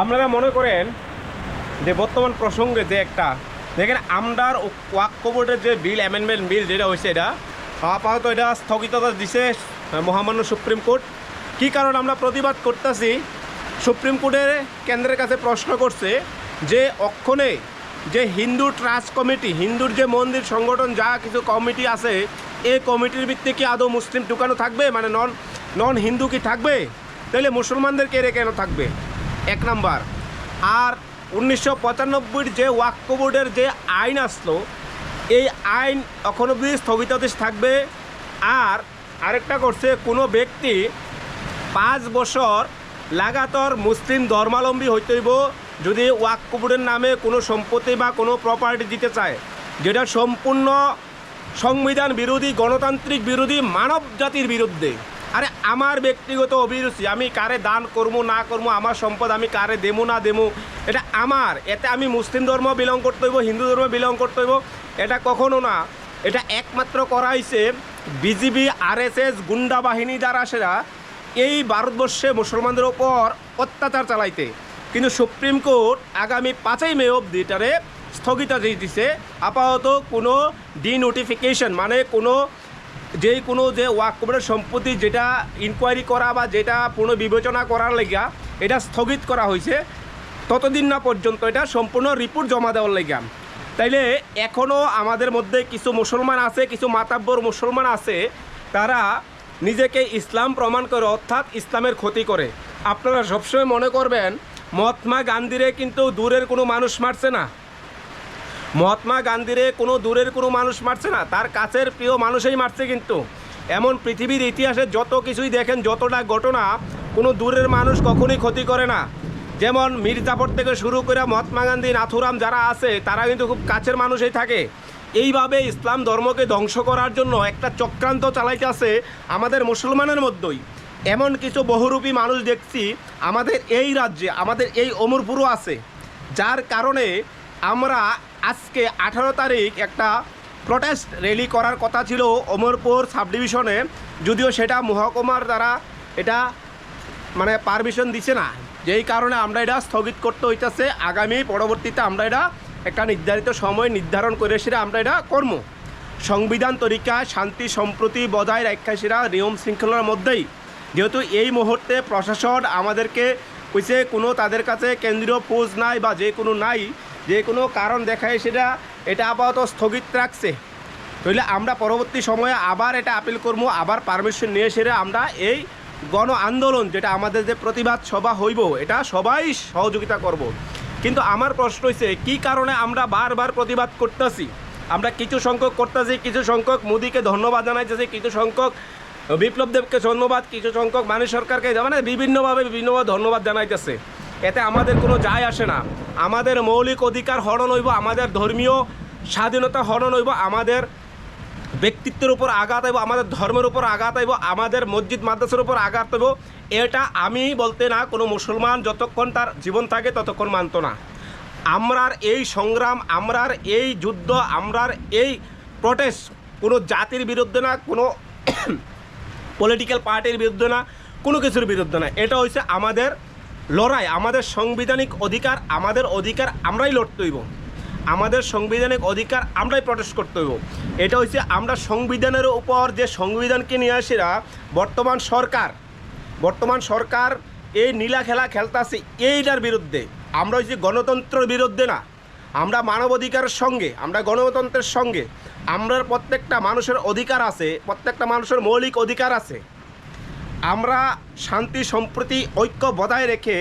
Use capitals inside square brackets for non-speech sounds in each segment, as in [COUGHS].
আপনারা মনে করেন যে বর্তমান প্রসঙ্গে যে একটা, দেখেন আমদার ওয়াক বোর্ডের যে বিল অ্যামেন্ডমেন্ট বিল যেটা হয়েছে এটা, আপাতত এটা স্থগিততা দিছে মহামান্য সুপ্রিম কোর্ট। কী কারণে আমরা প্রতিবাদ করতেছি? সুপ্রিম কোর্টের কেন্দ্রের কাছে প্রশ্ন করছে যে অক্ষণে যে হিন্দু ট্রাস্ট কমিটি, হিন্দুর যে মন্দির সংগঠন, যা কিছু কমিটি আছে এই কমিটির ভিত্তিতে কি আদৌ মুসলিম ঢুকানো থাকবে? মানে নন নন হিন্দু কি থাকবে? তাহলে মুসলমানদেরকে এরে কেন থাকবে? এক নাম্বার। আর উনিশশো পঁচানব্বইয়ের যে ওয়াক্ক বোর্ডের যে আইন আসলো, এই আইন এখন অবধি স্থগিতাদেশ থাকবে। আর আরেকটা করছে, কোনো ব্যক্তি পাঁচ বছর লাগাতার মুসলিম ধর্মাবলম্বী হইতে হইব যদি ওয়াক্ক বোর্ডের নামে কোনো সম্পত্তি বা কোনো প্রপার্টি দিতে চায়। যেটা সম্পূর্ণ সংবিধান বিরোধী, গণতান্ত্রিক বিরোধী মানব জাতির বিরুদ্ধে। আরে আমার ব্যক্তিগত অভিরুচি, আমি কারে দান করব না করব আমার সম্পদ আমি কারে দেবো না দেবো এটা আমার। এতে আমি মুসলিম ধর্ম বিলং করতে হইব, হিন্দু ধর্ম বিলং করতে হইব, এটা কখনো না। এটা একমাত্র করা হয়েছে বিজিবি আরএসএস গুন্ডা বাহিনী দ্বারা সেরা এই ভারতবর্ষে মুসলমানদের ওপর অত্যাচার চালাইতে। কিন্তু সুপ্রিম কোর্ট আগামী পাঁচই মে অবধি এটারে স্থগিতাদেশ দিছে। আপাতত কোনো ডিনোটিফিকেশন মানে কোনো যেই কোনো যে ওয়াক কবরের সম্পত্তি যেটা ইনকোয়ারি করা বা যেটা পুনর্বিবেচনা করার লেগা, এটা স্থগিত করা হয়েছে। ততদিন না পর্যন্ত এটা সম্পূর্ণ রিপোর্ট জমা দেওয়ার লেগা। তাইলে এখনও আমাদের মধ্যে কিছু মুসলমান আছে, কিছু মাতাব্বর মুসলমান আছে, তারা নিজেকে ইসলাম প্রমাণ করে, অর্থাৎ ইসলামের ক্ষতি করে। আপনারা সবসময় মনে করবেন, মহাত্মা গান্ধীরে কিন্তু দূরের কোনো মানুষ মারছে না। মহাত্মা গান্ধীরে কোনো দূরের কোনো মানুষ মারছে না, তার কাছের প্রিয় মানুষই মারছে কিন্তু। এমন পৃথিবীর ইতিহাসে যত কিছুই দেখেন, যতটা ঘটনা, কোনো দূরের মানুষ কখনোই ক্ষতি করে না। যেমন মির্জাফর থেকে শুরু করে মহাত্মা গান্ধী, নাথুরাম যারা আছে, তারা কিন্তু খুব কাছের মানুষই থাকে। এইভাবে ইসলাম ধর্মকে ধ্বংস করার জন্য একটা চক্রান্ত চালাইতে চালাইতেছে আমাদের মুসলমানের মধ্যেই। এমন কিছু বহুরূপী মানুষ দেখছি আমাদের এই রাজ্যে, আমাদের এই অমরপুরও আছে। যার কারণে আমরা আজকে আঠারো তারিখ একটা প্রটেস্ট র্যালি করার কথা ছিল অমরপুর সাব ডিভিশনে যদিও সেটা মহকুমার দ্বারা এটা মানে পারমিশন দিছে না। যেই কারণে আমরা এটা স্থগিত করতে হইতেছে। আগামী পরবর্তীতে আমরা এটা একটা নির্ধারিত সময় নির্ধারণ করে সেটা আমরা এটা কর্ম। সংবিধান তরিকায় শান্তি, সম্প্রতি বজায় রাখা সেটা নিয়ম শৃঙ্খলার মধ্যেই। যেহেতু এই মুহূর্তে প্রশাসন আমাদেরকে কইছে, কোনো তাদের কাছে কেন্দ্রীয় পোজ নাই বা যে কোনো নাই। যে কোনো কারণ দেখায় সেটা, এটা আপাতত স্থগিত রাখছে। তাহলে আমরা পরবর্তী সময়ে আবার এটা আপিল করব, আবার পারমিশন নিয়ে সেরে আমরা এই গণ আন্দোলন, যেটা আমাদের যে প্রতিবাদ সভা হইব, এটা সবাই সহযোগিতা করব। কিন্তু আমার প্রশ্ন হচ্ছে কী কারণে আমরা বারবার প্রতিবাদ করতেছি? আমরা কিছু সংখ্যক করতেছি, কিছু সংখ্যক মোদীকে ধন্যবাদ জানাইতেছি, কিছু সংখ্যক বিপ্লব দেবকে ধন্যবাদ, কিছু সংখ্যক মানুষ সরকারকে মানে বিভিন্নভাবে বিভিন্নভাবে ধন্যবাদ জানাইতেছে। এতে আমাদের কোনো যায় আসে না। আমাদের মৌলিক অধিকার হরণ হইব, আমাদের ধর্মীয় স্বাধীনতা হরণ হইব, আমাদের ব্যক্তিত্বের উপর আঘাত আইব আমাদের ধর্মের উপর আঘাত আইব আমাদের মসজিদ, মাদ্রাসার উপর আঘাত আইব এটা আমি বলতে না, কোনো মুসলমান যতক্ষণ তার জীবন থাকে ততক্ষণ মানত না। আমরার এই সংগ্রাম, আমরার এই যুদ্ধ, আমরার এই প্রটেস্ট কোনো জাতির বিরুদ্ধে না, কোনো [COUGHS] পলিটিক্যাল পার্টির বিরুদ্ধে না, কোনো কিছুর বিরুদ্ধে না। এটা হচ্ছে আমাদের লড়াই, আমাদের সাংবিধানিক অধিকার, আমাদের অধিকার আমরাই লড়তে হইব। আমাদের সাংবিধানিক অধিকার আমরাই প্রটেস্ট করতে হইব। এটা হচ্ছে আমরা সংবিধানের উপর যে সংবিধানকে নিয়ে আসিরা বর্তমান সরকার বর্তমান সরকার এই নীলা খেলা খেলতাছে এইটার বিরুদ্ধে। আমরা হচ্ছে গণতন্ত্রের বিরুদ্ধে না। আমরা মানবাধিকারের সঙ্গে, আমরা গণতন্ত্রের সঙ্গে আমরা প্রত্যেকটা মানুষের অধিকার আছে, প্রত্যেকটা মানুষের মৌলিক অধিকার আছে। আমরা শান্তি, সম্প্রতি, ঐক্য বজায় রেখে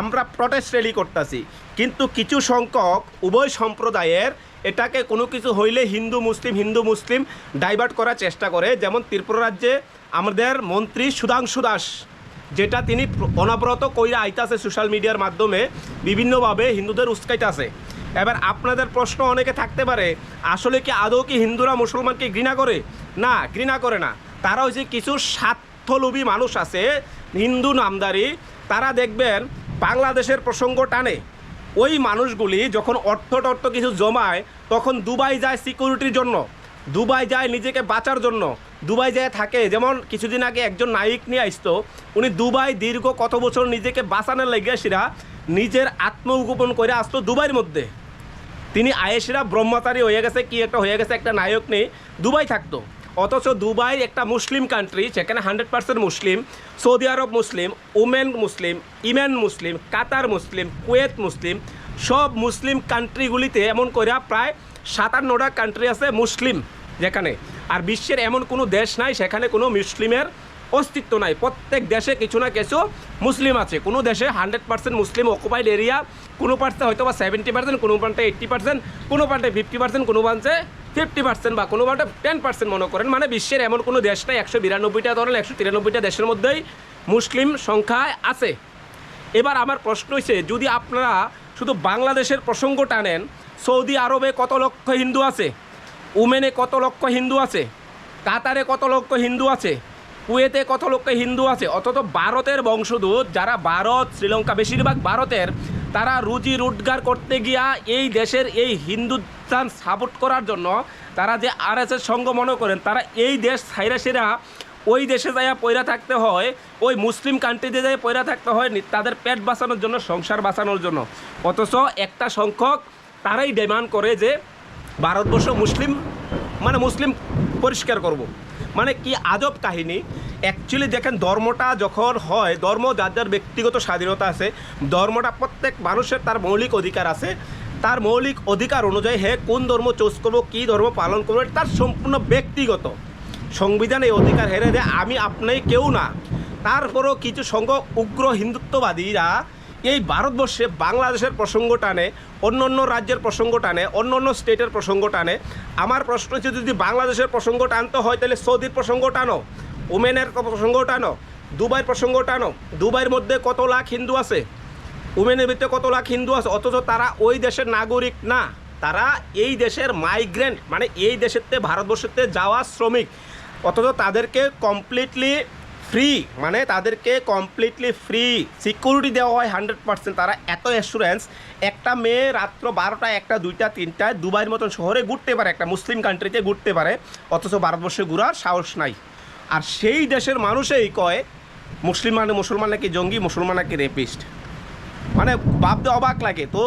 আমরা প্রটেস্ট র্যালি করতেছি। কিন্তু কিছু সংখ্যক উভয় সম্প্রদায়ের এটাকে কোনো কিছু হইলে হিন্দু, মুসলিম হিন্দু, মুসলিম ডাইভার্ট করার চেষ্টা করে। যেমন ত্রিপুরা রাজ্যে আমাদের মন্ত্রী সুধাংশু দাস, যেটা তিনি অনবরত কইরা আইতাছে সোশ্যাল মিডিয়ার মাধ্যমে, বিভিন্নভাবে হিন্দুদের উস্কাইতাছে। এবার আপনাদের প্রশ্ন অনেকে থাকতে পারে, আসলে কি আদৌ কি হিন্দুরা মুসলমানকে ঘৃণা করে? না, ঘৃণা করে না। তারা হচ্ছে কিছু স্বার্থলোভী মানুষ আছে, হিন্দু নামদারি, তারা দেখবেন বাংলাদেশের প্রসঙ্গ টানে। ওই মানুষগুলি যখন অর্থ টর্থ কিছু জমায়, তখন দুবাই যায় সিকিউরিটির জন্য। দুবাই যায় নিজেকে বাঁচার জন্য। দুবাই যায় থাকে, যেমন কিছুদিন আগে একজন নায়িক নিয়ে আসতো, উনি দুবাই দীর্ঘ কত বছর নিজেকে বাঁচানোর লেগে সেরা নিজের আত্মগোপন করে আসতো দুবাইয়ের মধ্যে। তিনি আয়েসেরা ব্রহ্মচারী হয়ে গেছে, কি একটা হয়ে গেছে, একটা নায়ক নেই দুবাই থাকতো। অথচ দুবাই একটা মুসলিম কান্ট্রি সেখানে হান্ড্রেড পার্সেন্ট মুসলিম, সৌদি আরব মুসলিম ওমেন মুসলিম, ইমেন মুসলিম, কাতার মুসলিম, কুয়েত মুসলিম, সব মুসলিম কান্ট্রিগুলিতে এমন করে প্রায় সাতান্নটা কান্ট্রি আছে মুসলিম যেখানে। আর বিশ্বের এমন কোনো দেশ নাই সেখানে কোনো মুসলিমের অস্তিত্ব নাই। প্রত্যেক দেশে কিছু না কিছু মুসলিম আছে। কোনো দেশে হান্ড্রেড পার্সেন্ট মুসলিম অকুপাইড এরিয়া কোনো পার্টে হয়তো বা সেভেন্টি পার্সেন্ট কোনো পার্টে এইট্টি পার্সেন্ট কোনো পার্টে ফিফটি পার্সেন্ট কোনো পার্টে ফিফটি পার্সেন্ট বা কোনো পার্টে টেন পার্সেন্ট মনে করেন। মানে বিশ্বের এমন কোনো দেশ নাই, একশো বিরানব্বইটা ধরেন একশো তিরানব্বইটা দেশের মধ্যেই মুসলিম সংখ্যায় আছে। এবার আমার প্রশ্ন হচ্ছে যদি আপনারা শুধু বাংলাদেশের প্রসঙ্গ টানেন সৌদি আরবে কত লক্ষ হিন্দু আছে? উমেনে কত লক্ষ হিন্দু আছে? কাতারে কত লক্ষ হিন্দু আছে? কুয়েতে কত লক্ষ হিন্দু আছে? অথচ ভারতের বংশদূত যারা ভারত, শ্রীলঙ্কা, বেশিরভাগ ভারতের তারা রুজি রোজগার করতে গিয়া এই দেশের এই হিন্দুস্তান সাপোর্ট করার জন্য তারা যে আর এস সঙ্গ মনে করেন, তারা এই দেশ ছাইরা সেরা ওই দেশে যাইয়া পয়রা থাকতে হয়, ওই মুসলিম কান্ট্রিতে যাই পয়রা থাকতে হয় তাদের পেট বাঁচানোর জন্য, সংসার বাঁচানোর জন্য অথচ একটা সংখ্যক তারাই ডিমান্ড করে যে ভারতবর্ষ মুসলিম মানে মুসলিম পরিষ্কার করব। মানে কি আজব কাহিনী। অ্যাকচুয়ালি দেখেন, ধর্মটা যখন হয়, ধর্ম যার যার ব্যক্তিগত স্বাধীনতা আছে, ধর্মটা প্রত্যেক মানুষের তার মৌলিক অধিকার আছে। তার মৌলিক অধিকার অনুযায়ী হে কোন ধর্ম চুজ করব, কী ধর্ম পালন করব তার সম্পূর্ণ ব্যক্তিগত। সংবিধান এই অধিকার হেরে দেয় আমি আপনি কেউ না। তারপরও কিছু সংঘ উগ্র হিন্দুত্ববাদীরা এই ভারতবর্ষে বাংলাদেশের প্রসঙ্গ টানে, অন্য অন্য রাজ্যের প্রসঙ্গ টানে, অন্য অন্য স্টেটের প্রসঙ্গ টানে। আমার প্রশ্ন হচ্ছে, যদি বাংলাদেশের প্রসঙ্গ টানতে হয়, তাহলে সৌদির প্রসঙ্গ টানো, ওমেনের প্রসঙ্গ টানো দুবাইয়ের প্রসঙ্গ টানো। দুবাইয়ের মধ্যে কত লাখ হিন্দু আছে? উমেনের ভিতরে কত লাখ হিন্দু আছে? অথচ তারা ওই দেশের নাগরিক না। তারা এই দেশের মাইগ্রেন্ট মানে এই দেশেরতে ভারতবর্ষেতে যাওয়া শ্রমিক। অথচ তাদেরকে কমপ্লিটলি ফ্রি মানে তাদেরকে কমপ্লিটলি ফ্রি সিকিউরিটি দেওয়া হয় হান্ড্রেড পার্সেন্ট তারা এত অ্যাসুরেন্স একটা মেয়ে রাত্র বারোটা একটা দুইটা, তিনটায় দুবাইয়ের মতন শহরে ঘুরতে পারে, একটা মুসলিম কান্ট্রিতে ঘুরতে পারে, অথচ ভারতবর্ষে ঘুরার সাহস নাই। আর সেই দেশের মানুষেই কয়, মুসলিম মানে মুসলমান নাকি জঙ্গি, মুসলমান নাকি রেপিস্ট মানে ভাবতে অবাক লাগে। তো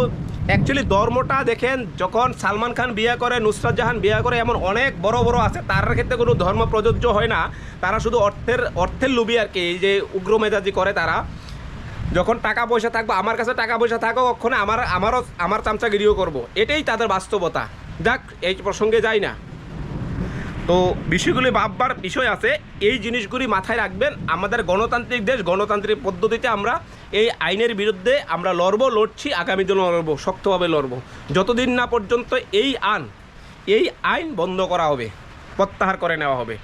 অ্যাকচুয়ালি ধর্মটা দেখেন, যখন সালমান খান বিয়ে করে, নুসরাত জাহান বিয়ে করে, এমন অনেক বড় বড় আছে, তার ক্ষেত্রে কোনো ধর্ম প্রযোজ্য হয় না। তারা শুধু অর্থের অর্থের লুবি আর কি, এই যে উগ্র মেজাজি করে তারা। যখন টাকা পয়সা থাকবে, আমার কাছে টাকা পয়সা থাকো ওখানে আমার, আমারও, আমার চামচাগিরিও করব। এটাই তাদের বাস্তবতা। যাক, এই প্রসঙ্গে যাই না। তো বিষয়গুলি ভাববার বিষয় আছে, এই জিনিসগুলি মাথায় রাখবেন, আমাদের গণতান্ত্রিক দেশ, গণতান্ত্রিক পদ্ধতিতে আমরা এই আইনের বিরুদ্ধে আমরা লড়ব, লড়ছি, আগামী দিনও লড়ব, শক্তভাবে লড়ব। যতদিন না পর্যন্ত এই আন এই আইন বন্ধ করা হবে, প্রত্যাহার করে নেওয়া হবে।